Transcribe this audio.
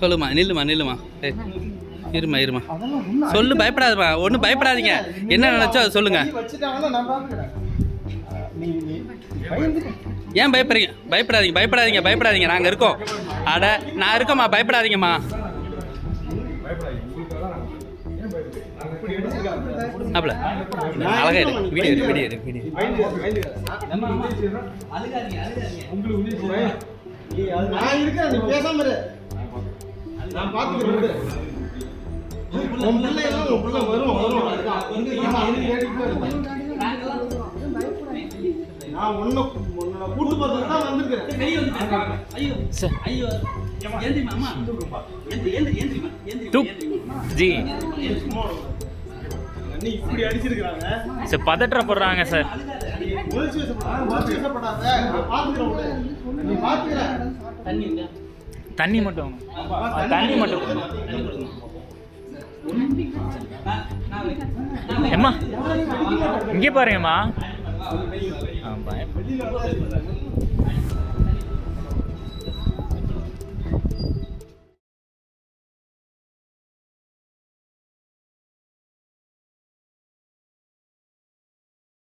சொல்லுமா நில்லுமா நில்லுமா. ஏய் இருமா இருமா. சொல்லு பயப்படாதம்மா. ஒன்றும் பயப்படாதீங்க. என்ன நினச்சோ அதை சொல்லுங்க. ஏன் பயப்படுறீங்க? பயப்படாதீங்க பயப்படாதீங்க பயப்படாதீங்க. நாங்கள் இருக்கோம். அட நான் இருக்கோம்மா பயப்படாதீங்கம்மா. அப்பல அழகா இரு. வீடியோ வீடியோ வீடியோ நான் இருக்கேன் நீ பேசாம இரு. நான் பாத்துக்கிறேன் விடு. உன் பிள்ளை எல்லாம் உன் பிள்ளை வரும் வரும். நான் உன்னை உன்னை கூட்டு போறதுக்கு தான் வந்திருக்கிறேன். ஜி. நீ இப்படி அடிச்சிருக்கிறாங்க. சார் பதற்றப்படுறாங்க சார். தண்ணி மட்டும் தண்ணி மட்டும் ஏம்மா இங்கே பாருங்கம்மா. ஆ, பயம்.